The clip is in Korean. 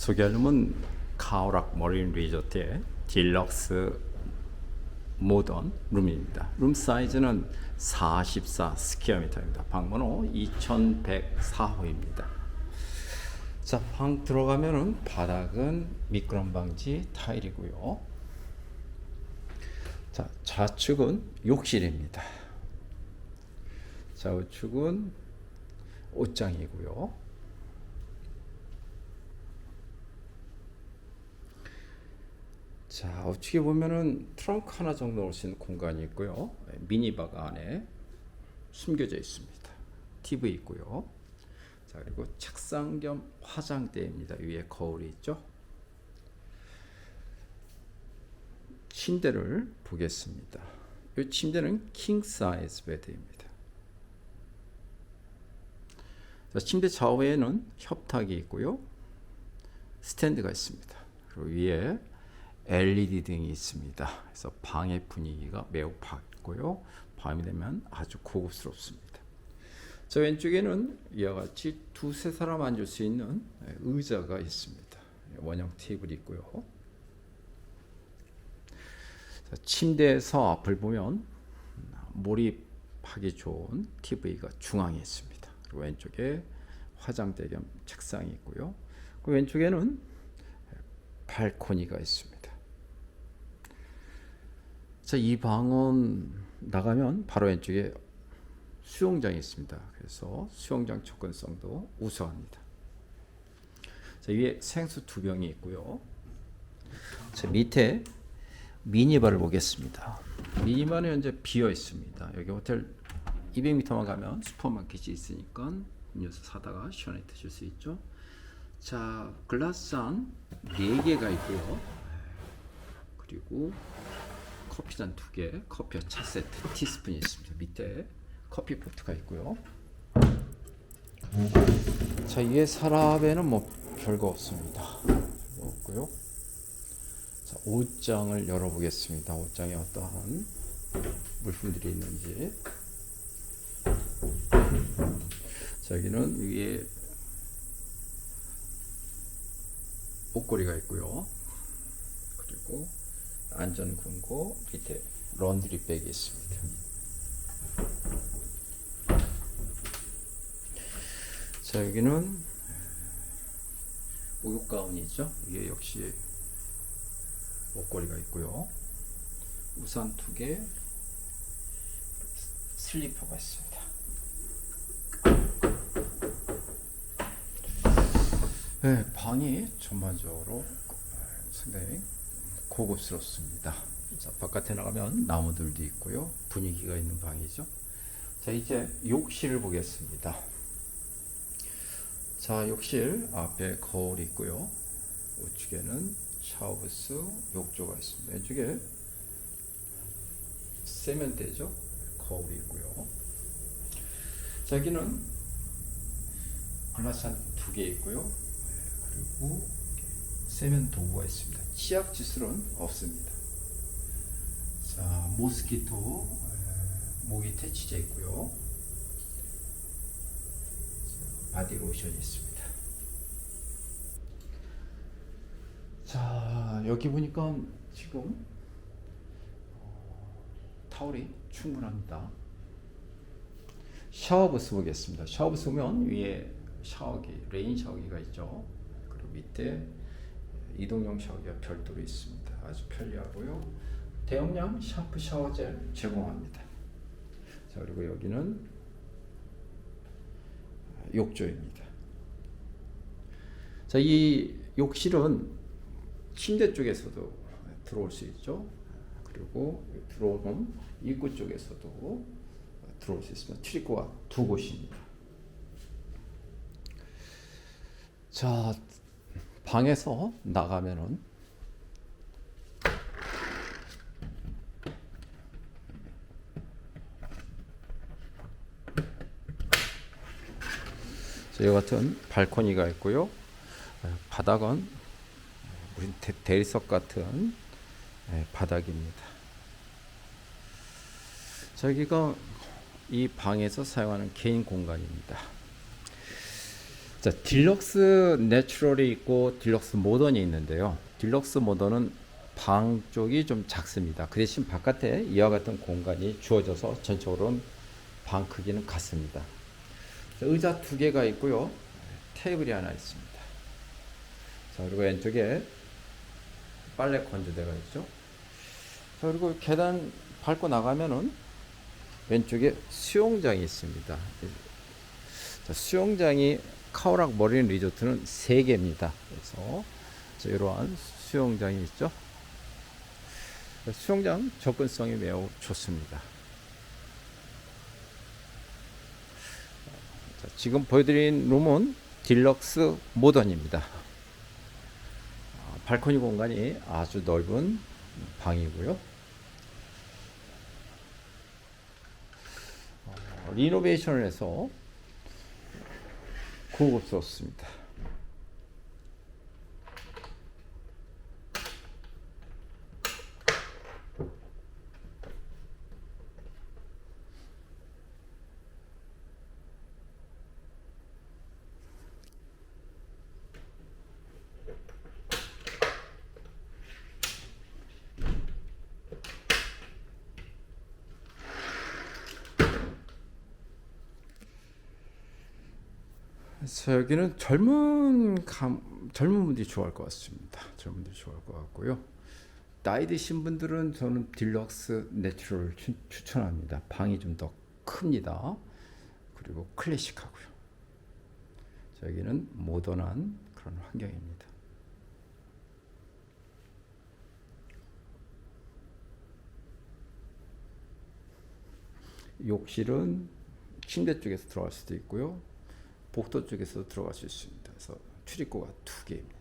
소개하려면 카오락 머린 리조트의 딜럭스 모던 룸입니다. 룸 사이즈는 44 스퀘어미터입니다. 방번호 2104호입니다. 자, 방 들어가면은 바닥은 미끄럼 방지 타일이고요. 자, 좌측은 욕실입니다. 좌우측은 옷장이고요. 자, 우측에 보면은 트렁크 하나 정도 넣을 수 있는 공간이 있고요. 미니바가 안에 숨겨져 있습니다. TV 있고요. 자, 그리고 책상 겸 화장대입니다. 위에 거울이 있죠. 침대를 보겠습니다. 이 침대는 킹 사이즈 베드입니다. 자, 침대 좌우에는 협탁이 있고요. 스탠드가 있습니다. 그리고 위에 LED 등이 있습니다. 그래서 방의 분위기가 매우 밝고요. 밤이 되면 아주 고급스럽습니다. 저 왼쪽에는 이와 같이 두세 사람 앉을 수 있는 의자가 있습니다. 원형 테이블이 있고요. 자, 침대에서 앞을 보면 몰입하기 좋은 TV가 중앙에 있습니다. 왼쪽에 화장대 겸 책상이 있고요. 그 왼쪽에는 발코니가 있습니다. 자, 이 방은 나가면 바로 왼쪽에 수영장이 있습니다. 그래서 수영장 접근성도 우수합니다. 자, 위에 생수 두 병이 있고요. 자, 밑에 미니바를 보겠습니다. 미니바는 현재 비어 있습니다. 여기 호텔 200m만 가면 슈퍼마켓이 있으니까 음료수 사다가 시원하게 드실 수 있죠. 자, 글라스잔 4개가 있고요. 그리고 커피잔 2개, 커피와 차 세트, 티스푼이 있습니다. 밑에 커피 포트가 있고요. 자, 위에 서랍에는 뭐 별거 없습니다. 별거 없고요. 자, 옷장을 열어보겠습니다. 옷장에 어떠한 물품들이 있는지. 자, 여기는 위에 옷걸이가 있고요. 그리고 안전금고 밑에 런드리백이 있습니다. 자 여기는 목욕 가운이죠. 위에 역시 옷걸이가 있고요. 우산 두 개, 슬리퍼가 있습니다. 네, 방이 전반적으로 상당히 고급스럽습니다. 자, 바깥에 나가면 나무들도 있고요. 분위기가 있는 방이죠. 자, 이제 욕실을 보겠습니다. 자, 욕실 앞에 거울이 있고요. 우측에는 샤워부스, 욕조가 있습니다. 왼쪽에 세면대죠. 거울이 있고요. 자, 여기는 글라스 두개 있고요. 그리고 세면 도구가 있습니다. 치약 지술은 없습니다. 자, 모스키토 모기 퇴치제 있고요. 바디 로션이 있습니다. 자, 여기 보니까 지금 어, 타월이 충분합니다. 샤워부스 보겠습니다. 샤워부스 보면 위에 샤워기, 레인 샤워기가 있죠. 그리고 밑에 이동용 샤워기가 별도로 있습니다. 아주 편리하고요. 대용량 샴푸 샤워 젤 제공합니다. 자 그리고 여기는 욕조입니다. 자 이 욕실은 침대 쪽에서도 들어올 수 있죠. 그리고 들어오는 입구 쪽에서도 들어올 수 있습니다. 출입구가 두 곳입니다. 자 방에서 나가면은 이 같은 발코니가 있고요. 바닥은 우리 대리석 같은 바닥입니다. 저기가 이 방에서 사용하는 개인 공간입니다. 자, 딜럭스 내추럴이 있고 딜럭스 모던이 있는데요. 딜럭스 모던은 방 쪽이 좀 작습니다. 그 대신 바깥에 이와 같은 공간이 주어져서 전적으로는 방 크기는 같습니다. 자, 의자 두 개가 있고요. 테이블이 하나 있습니다. 자, 그리고 왼쪽에 빨래 건조대가 있죠. 자, 그리고 계단 밟고 나가면은 왼쪽에 수영장이 있습니다. 자, 수영장이 카오락 머린 리조트는 세 개입니다. 그래서 자, 이러한 수영장이 있죠. 자, 수영장 접근성이 매우 좋습니다. 자, 지금 보여드린 룸은 딜럭스 모던입니다. 아, 발코니 공간이 아주 넓은 방이고요. 어, 리노베이션을 해서 고급스럽습니다. 그래서 여기는 젊은 감, 젊은 분들이 좋아할 것 같습니다. 젊은 분들이 좋아할 것 같고요. 나이 드신 분들은 저는 딜럭스 내추럴 추, 추천합니다. 방이 좀 더 큽니다. 그리고 클래식하고요. 자, 여기는 모던한 그런 환경입니다. 욕실은 침대 쪽에서 들어갈 수도 있고요. 복도 쪽에서 들어갈 수 있습니다. 그래서 출입구가 두 개입니다.